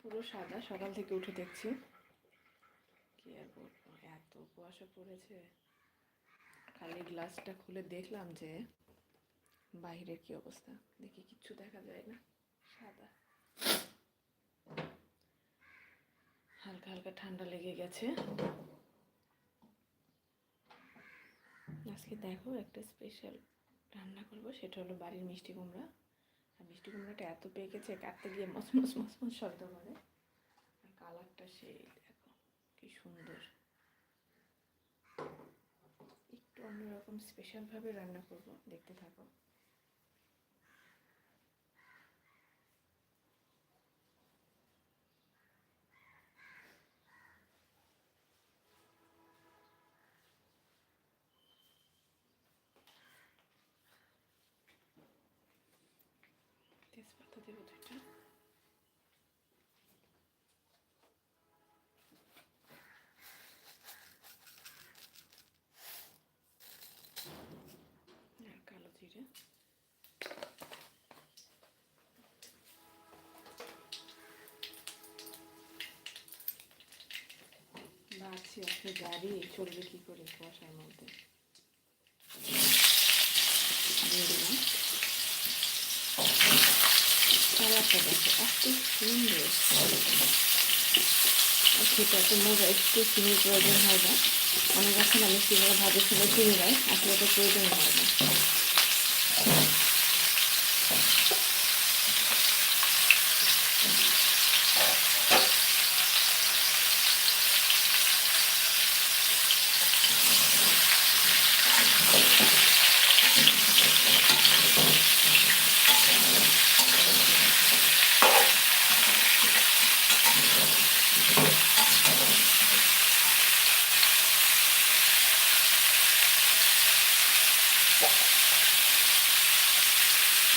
পুরো সাদা, সকাল থেকে উঠে দেখছি। কি আর বলব, এত কুয়াশা পড়েছে। খালি গ্লাসটা খুলে দেখলাম যে বাইরের কি অবস্থা। দেখি কিচ্ছু দেখা যায় না, সাদা। হালকা হালকা ঠান্ডা লেগে গেছে। আজকে দেখো একটা স্পেশাল রান্না করব, সেটা হলো বাড়ির মিষ্টি কুমড়া। আর মিষ্টি কুমড়াটা এত পেয়ে গেছে কাটতে গিয়ে মস মস মস মস শব্দ করে। আর কালারটা সেই, দেখো, কি সুন্দর। একটু অন্যরকম স্পেশালভাবে রান্না করব, দেখতে থাকো তেজপাতা দেবো দুইটা আর কালো জিরে আছে গাড়ি চলবে কি করে? কুয়াশার মধ্যে। সুন্দর। মজা, একটু প্রয়োজন হয় না। অনেক আছে না মিষ্টি করে ভাজের সময় চিনি দেয় আসলে এটা প্রয়োজন হয় না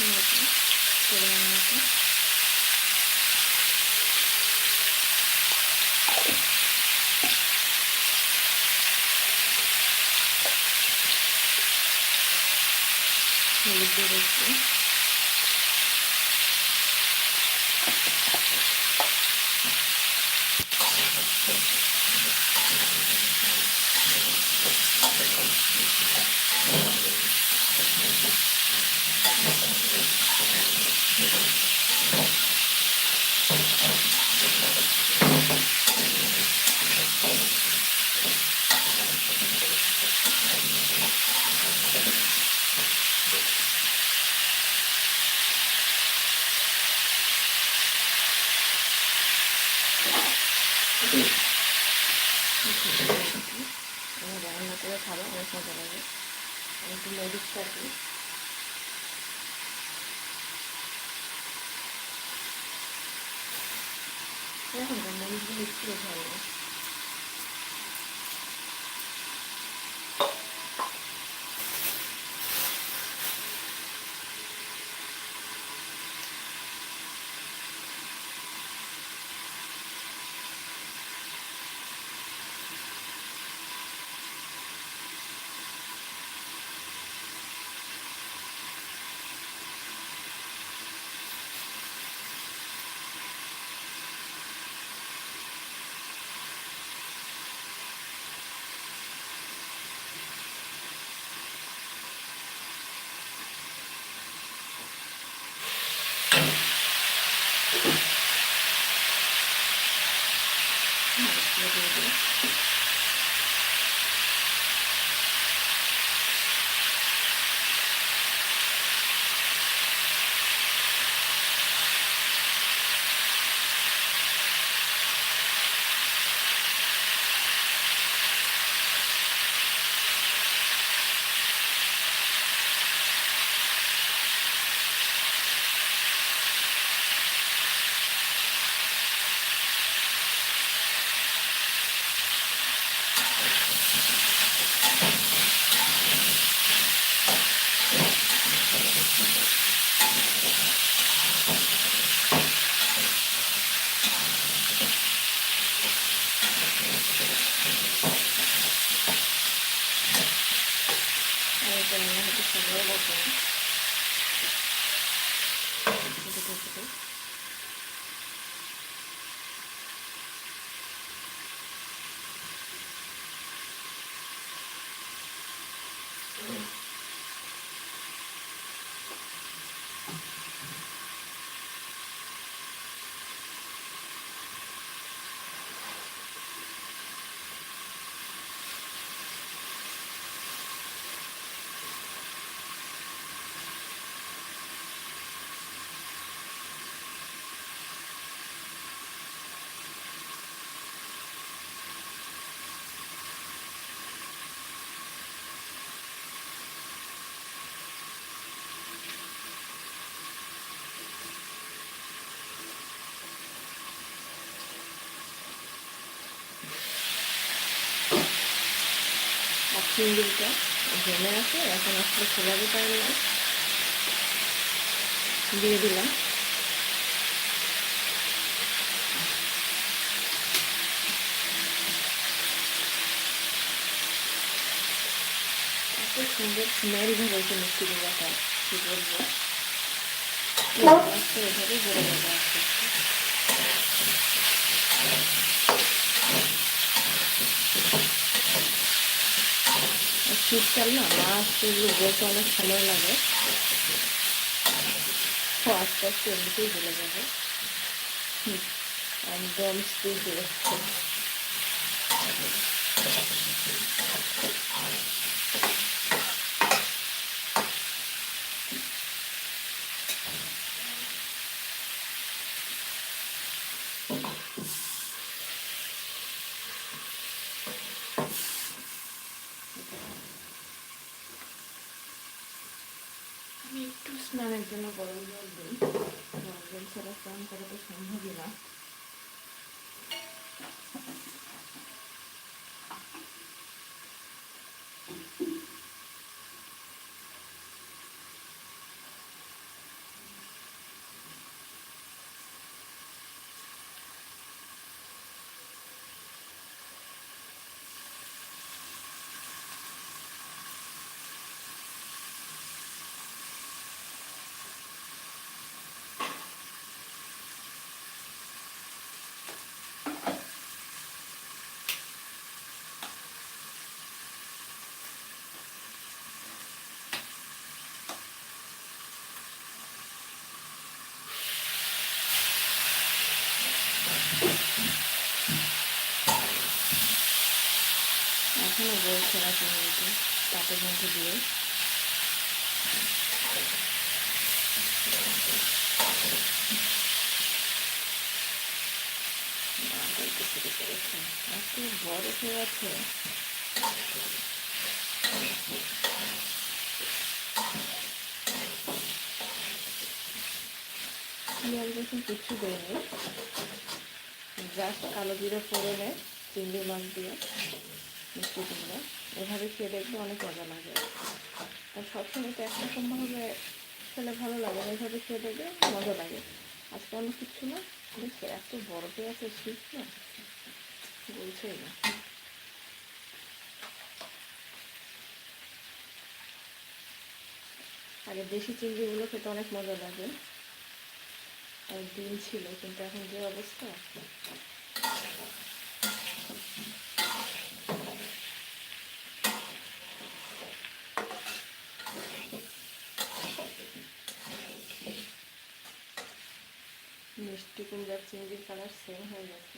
মতো পরিমাণ মতো হলুদ এখন মরিচগুলো একটু ভালো না মরিচগুলো চিংড়িটা জমে আছে এখন আসলে খোলাতে পারি না। দিয়ে দিলাম। এত সুন্দর স্মেল বেরোচ্ছে মিষ্টি কুমড়াটা কি বলব। এভাবে বেড়ে যাবে আস্তে আস্তে আর শীতকাল না মাছ এগুলো বলতে অনেক সময় লাগে। আস্তে আস্তে এমনিতেই গলে যাবে। একদম স্পিড বেরোচ্ছে আমি একটু স্নানের জন্য গরম জল দিই গরম জল ছাড়া স্নান না চিংড়িতে তাপের মধ্যে দিয়ে। এত বড় হয়ে আছে পেঁয়াজ রসুন কিচ্ছু দেয়নি জাস্ট কালো জিরে ফোড়নে চিংড়ি মাছ দিয়ে, মিষ্টি কুমড়া এভাবে খেয়ে দেখবে অনেক মজা লাগে। আর সবসময় তো একরকমভাবে খেলে ভালো লাগে না, এভাবে খেয়ে দেখবে মজা লাগে। আজকে অন্য কিচ্ছু না দেখছ এত পেয়ে আছে শীত না? বলছেই না। আগে দেশি চিংড়িগুলো খেতে অনেক মজা লাগে। আর ডিম ছিল, কিন্তু এখন যে অবস্থা। কুমড়ার চিংড়ির কালার সেম হয়ে গেছে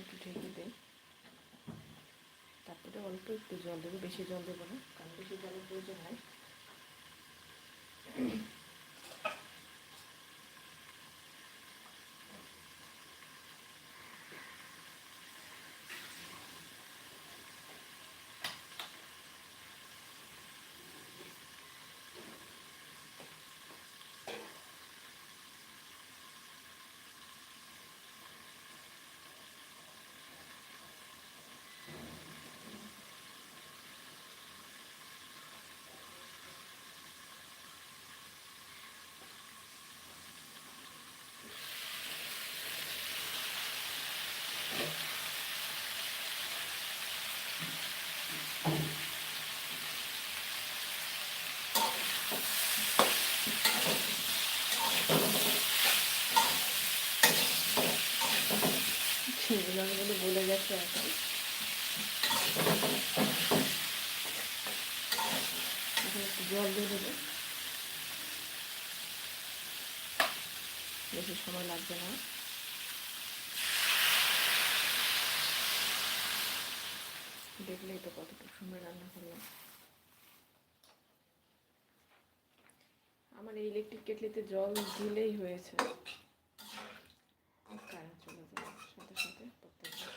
একটু ঢেকে দিই। তারপরে অল্প একটু জল দেবো, বেশি জল দেবো না, কারণ বেশি জলের প্রয়োজন হয় চিংড়ি বলে গেছে এখন। জল দিয়ে দেবো। বেশি সময় লাগবে না। দেখলেই তো কতটুকু সময় রান্না করলাম। আমার ইলেকট্রিক কেটলিতে জল দিলেই হয়েছে কারেন্ট চলে যায় সাথে সাথে প্রত্যেকবার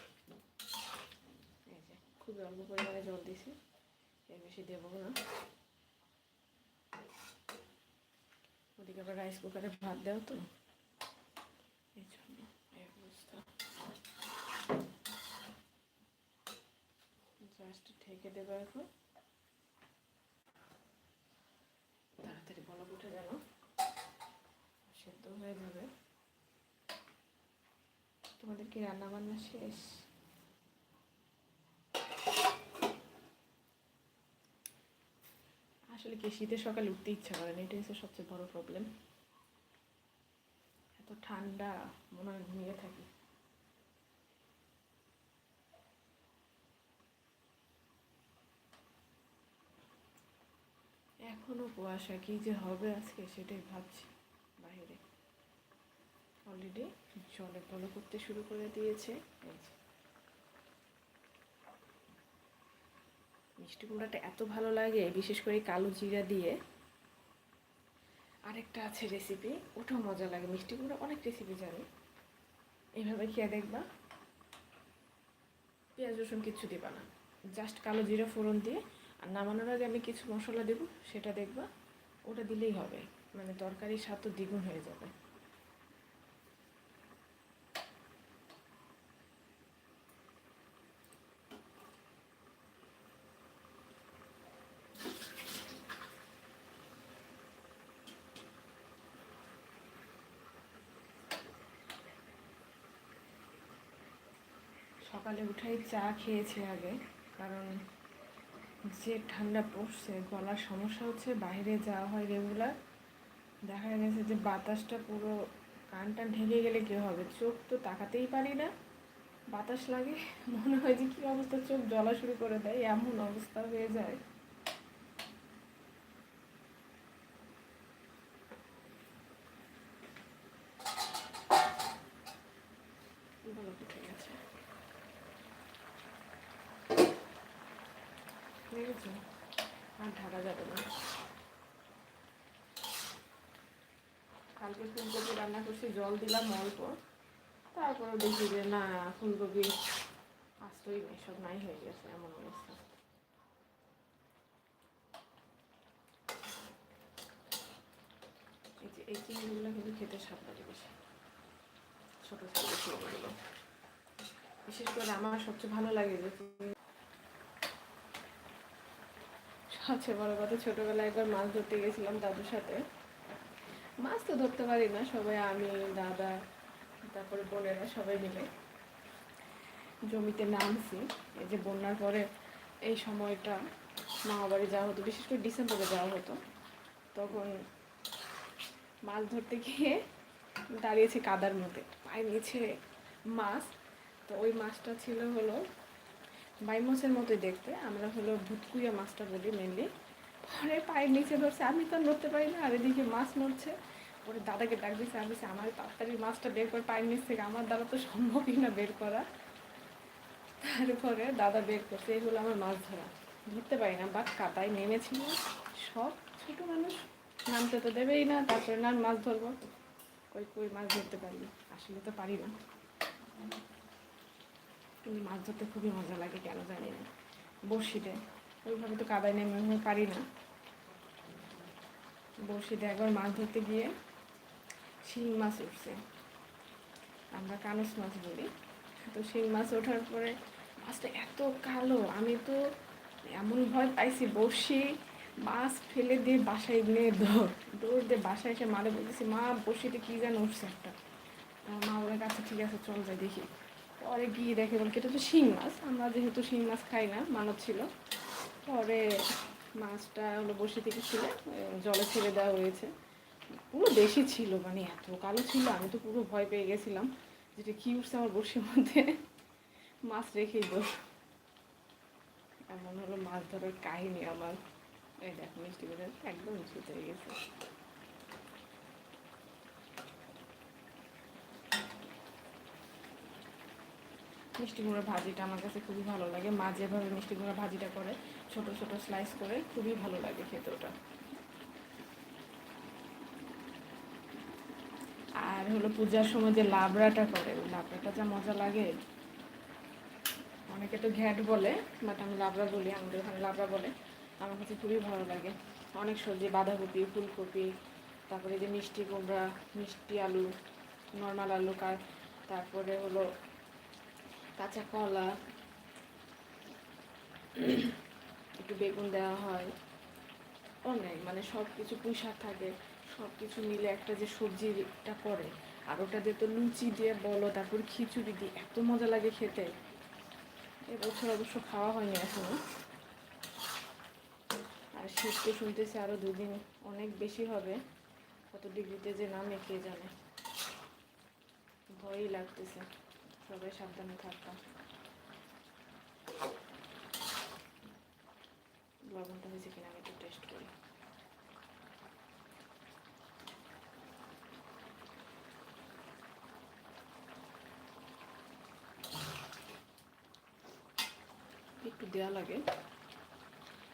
এই যে খুবই অল্প পরিমাণে জল দিছি এর বেশি দেবো না। ওদিকে আবার রাইস কুকারে ভাত দেও তো। এই জন্য এই অবস্থা। পাশটা ঢেকে দেবো এখন। তাড়াতাড়ি বলক উঠে গেল। সেদ্ধ হয়ে যাবে। তোমাদের কি রান্না বান্না শেষ? আসলে কি শীতের সকালে উঠতে ইচ্ছা করে না, এটাই হচ্ছে সবচেয়ে বড় প্রবলেম এত ঠান্ডা, মনে হয় ঘুমিয়ে থাকি। এখনও কুয়াশা, কি যে হবে আজকে সেটাই ভাবছি বাইরে। অলরেডি জলে বলো করতে শুরু করে দিয়েছে। এই মিষ্টি কুমড়াটা এত ভালো লাগে, বিশেষ করে কালো জিরা দিয়ে। আরেকটা আছে রেসিপি ওটাও মজা লাগে। মিষ্টি কুমড়া অনেক রেসিপি জানি। এইভাবে খেয়ে দেখবা। পেঁয়াজ, রসুন কিচ্ছু দিবা না। জাস্ট কালো জিরা ফোড়ন দিয়ে, আর নামানোর আগে আমি কিছু মশলা দেব, সেটা দেখবা। ওটা দিলেই হবে। মানে তরকারির স্বাদ তো দ্বিগুণ হয়ে যাবে। উঠাই চা খেয়েছি আগে, কারণ যে ঠান্ডা পড়ছে, গলার সমস্যা হচ্ছে, বাইরে যাওয়া হয় রেগুলার দেখা গেছে যে বাতাসটা পুরো কান টান ঢেকে গেলে কী হবে? চোখ তো তাকাতেই পারি না। বাতাস লাগে, মনে হয় যে কী অবস্থা? চোখ জ্বলা শুরু করে দেয়, এমন অবস্থা হয়ে যায় বলো কোথায় গেছে দেখেছ আর যাবে না। কালকে ফুলকপি রান্না করছি, জল দিলাম অল্প। তারপরে দেখি যে না, ফুলকপি আসতোই নেই, সব নাই হয়ে গেছে, এমন অবস্থা। এই চিংড়িগুলো কিন্তু খেতে স্বাদ বেশি। ছোটো ছোটো বিশেষ করে আমার সবচেয়ে ভালো লাগে যে সবচেয়ে বড় কথা, ছোটবেলায় একবার মাছ ধরতে গেছিলাম দাদুর সাথে। মাছ তো ধরতে পারি না, সবাই আমি, দাদা, তারপরে বোনেরা সবাই মিলে জমিতে নামছি। এই যে বন্যার পরে এই সময়টা মামা বাড়ি যাওয়া হতো, বিশেষ করে ডিসেম্বরে যাওয়া হতো। তখন মাছ ধরতে গিয়ে দাঁড়িয়েছি কাদার মধ্যে পায়ের নিচে মাছ। তো ওই মাছটা ছিল হলো বাই মাছের মতোই দেখতে। আমরা হলো ভুতকুইয়া মাছটা বলি মেনলি পরে পায়ের নিচে ধরছে, আমি তো নড়তে পারি না, আর এদিকে মাছ নড়ছে। পরে দাদাকে ডাক দিয়েছে আমি আমার তাড়াতাড়ি মাছটা বের করে, পায়ের নিচ থেকে। আমার দ্বারা তো সম্ভবই না বের করা। তারপরে দাদা বের করছে এগুলো আমার মাছ ধরা। ধরতে পারি না বা কাদায় নেমেছিল। সব ছোট মানুষ, নামতে তো দেবেই না, তারপরে না মাছ ধরবো। কই কই মাছ ধরতে পারি? আসলে তো পারি না। কিন্তু মাছ ধরতে খুবই মজা লাগে, কেন জানি না। বড়শিতে। ওইভাবে তো কাদায় নেমে আমি পারি না। বড়শিতে একবার মাছ ধরতে গিয়ে শিং মাছ উঠছে। আমরা কানস মাছ বলি তো শিং মাছ ওঠার পরে মাছটা এত কালো, আমি তো এমন ভয় পাইছি, বড়শি মাছ ফেলে দিয়ে বাসায় নিয়ে দৌড় দৌড় দিয়ে বাসায় এসে মারে বলতেছি, মা, বড়শিতে কী যেন উঠছে একটা? মা ওরা কাছে ঠিক আছে, চল যাই দেখি। পরে গিয়ে দেখে বলে এটা তো শিং মাছ, আমরা যেহেতু শিং মাছ খাই না মানব ছিল। পরে মাছটা হলো বসে থেকে ছিল জলে ছেড়ে দেওয়া হয়েছে। পুরো বেশি ছিল মানে এত কালো ছিল, আমি তো পুরো ভয় পেয়ে গেছিলাম যেটা কি উঠছে আমার বসির মধ্যে। মাছ রেখেই দোষ এমন হলো মাছ ধরার কাহিনী আমার। এই দেখ, মিষ্টি একদম ছুটে গেছে। মিষ্টি কুমড়া ভাজিটা আমার কাছে খুবই ভালো লাগে। মা যেভাবে মিষ্টি কুমড়া ভাজিটা করে, ছোট ছোট স্লাইস করে, খুবই ভালো লাগে খেতে ওটা। আর হলো পূজার সময় যে লাবড়াটা করে, ওই লাবড়াটা যা মজা লাগে। অনেকে তো ঘ্যাট বলে বাট আমি লাবড়া বলি, আমাদের ওখানে লাবড়া বলে। আমার কাছে খুবই ভালো লাগে। অনেক সবজি, বাঁধাকপি, ফুলকপি, তারপরে যে মিষ্টি কুমড়া, মিষ্টি আলু, নর্মাল আলু কার, তারপরে হলো কাঁচা কলা, একটু বেগুন দেওয়া হয়। অনেক মানে সব কিছু পুঁই শাক থাকে সব কিছু মিলে একটা যে সবজিটা করে, আর ওটা দিয়ে তো লুচি দিয়ে বলো, তারপর খিচুড়ি দিয়ে, এত মজা লাগে খেতে। এবছর অবশ্য খাওয়া হয়নি এখনও। আর শীত তো শুনতেছি আরও দুদিন অনেক বেশি হবে, কত ডিগ্রিতে যে নামে কে জানে। ভয়ই লাগতেছে। সবাই সাবধানে থাকতাম লবণটা হয়েছে কিনা আমি একটু টেস্ট করি। একটু দেওয়া লাগে।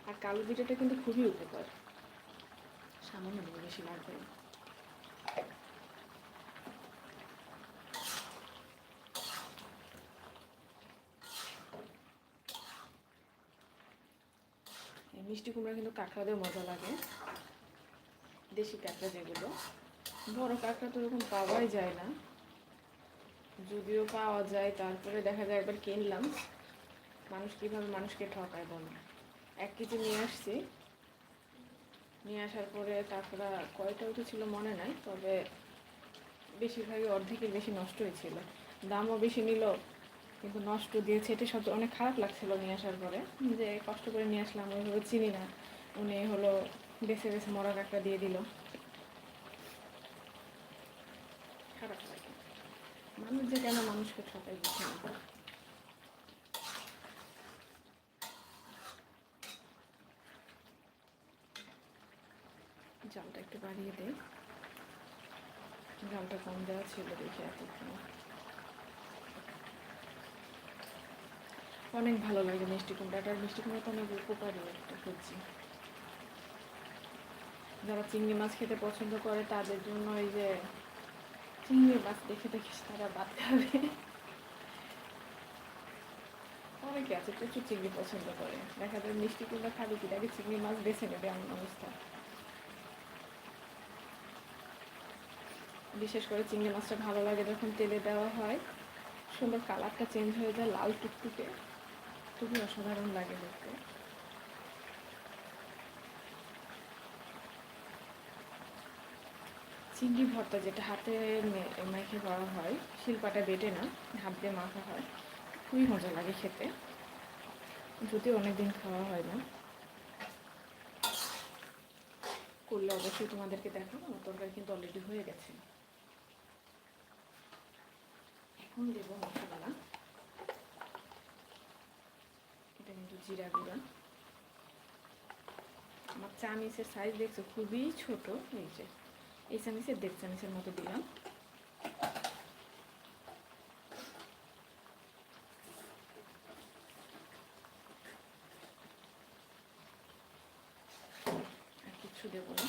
আর কালো জিরাটা কিন্তু খুবই উপকার। সামান্য বেশি লাগবে। মিষ্টি কুমড়া কিন্তু কাঁকড়া দিয়ে মজা লাগে। দেশি কাঁকড়া যেগুলো। বড় কাঁকড়া তো এরকম পাওয়াই যায় না। যদিও পাওয়া যায়, তারপরে দেখা যায় একবার কিনলাম। মানুষ কীভাবে মানুষকে ঠকায় বলো? এক কেজি নিয়ে আসছি। নিয়ে আসার পরে তারপরে কয়টা উঠেছিল মনে নাই, তবে বেশিরভাগই অর্ধেকের বেশি নষ্ট হয়েছিল। দামও বেশি নিল। কিন্তু নষ্ট দিয়েছে, এটা সব অনেক খারাপ লাগছিল নিয়ে আসার পরে। যে কষ্ট করে নিয়ে আসলাম, ওইভাবে চিনি না। উনি হলো বেছে বেছে মরা কাঁকড়া দিয়ে দিল। খারাপ লাগে। মানুষ যে কেন মানুষকে ঠকায় বুঝে না। জালটা একটু বাড়িয়ে দেয় জালটা কম দেওয়া ছিল দেখি এতক্ষণ। অনেক ভালো লাগে মিষ্টি কুমড়াটা আর মিষ্টি কুমড়া তো অনেক উপকারী একটা সবজি যারা চিংড়ি মাছ খেতে পছন্দ করে, তাদের জন্য এই যে চিংড়ি মাছ দেখে দেখে তারা বাদ খাবে। অনেকে আছে প্রচুর চিংড়ি পছন্দ করে। দেখা যায় মিষ্টি কুমড়া খাবে কি? তাকে চিংড়ি মাছ বেছে নেবে এমন অবস্থা। বিশেষ করে চিংড়ি মাছটা ভালো লাগে যখন তেলে দেওয়া হয়। সুন্দর কালারটা চেঞ্জ হয়ে যায়, লাল টুকটুকে। খুবই অসাধারণ লাগে দেখতে। চিংড়ি ভর্তা যেটা হাতে মেখে করা হয়, শিলপাটা বেটে না হাত দিয়ে মাখা হয়, খুবই মজা লাগে খেতে। যদিও অনেকদিন খাওয়া হয় না। করলে অবশ্যই তোমাদেরকে দেখাবো তরকারি কিন্তু অলরেডি হয়ে গেছে। এখন দেবো মশলা এটা কিন্তু জিরা গুঁড়া। আমার চামিচের সাইজ দেখছ খুবই ছোট, এই যে, এই চামিচের দেড় চামিচের মতো দিলাম আর কিচ্ছু দেবো না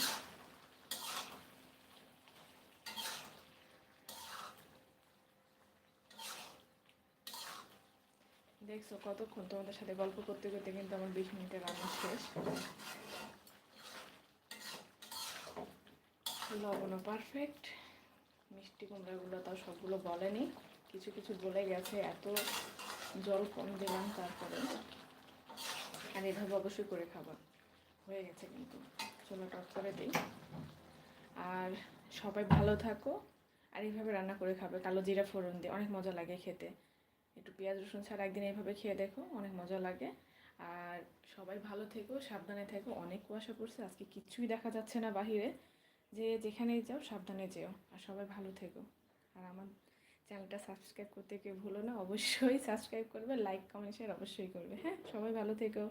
দেখছ কতক্ষণ তোমাদের সাথে গল্প করতে করতে কিন্তু আমার বিশ মিনিটের রান্না শেষ। লবণও পারফেক্ট মিষ্টি কুমড়াগুলো তাও সবগুলো বলেনি। কিছু কিছু বলে গেছে, এত জল কম দিলাম তারপরে। আর এভাবে অবশ্যই করে খাবার হয়ে গেছে কিন্তু। চলো টক করে দিই। আর সবাই ভালো থাকো। আর এইভাবে রান্না করে খাবে। কালো জিরা ফোড়ন দিয়ে। অনেক মজা লাগে খেতে। একটু পেঁয়াজ, রসুন ছাড়া একদিন এইভাবে খেয়ে দেখো, অনেক মজা লাগে। আর সবাই ভালো থেকো, সাবধানে থেকো, অনেক কুয়াশা পড়ছে, আজকে কিচ্ছুই দেখা যাচ্ছে না বাহিরে। যে যেখানেই যাও, সাবধানে যেও, আর সবাই ভালো থেকো। আর আমার চ্যানেলটা সাবস্ক্রাইব করতে কেউ ভুলো না, অবশ্যই সাবস্ক্রাইব করবে, লাইক, কমেন্ট, শেয়ার অবশ্যই করবে হ্যাঁ? সবাই ভালো থেকো।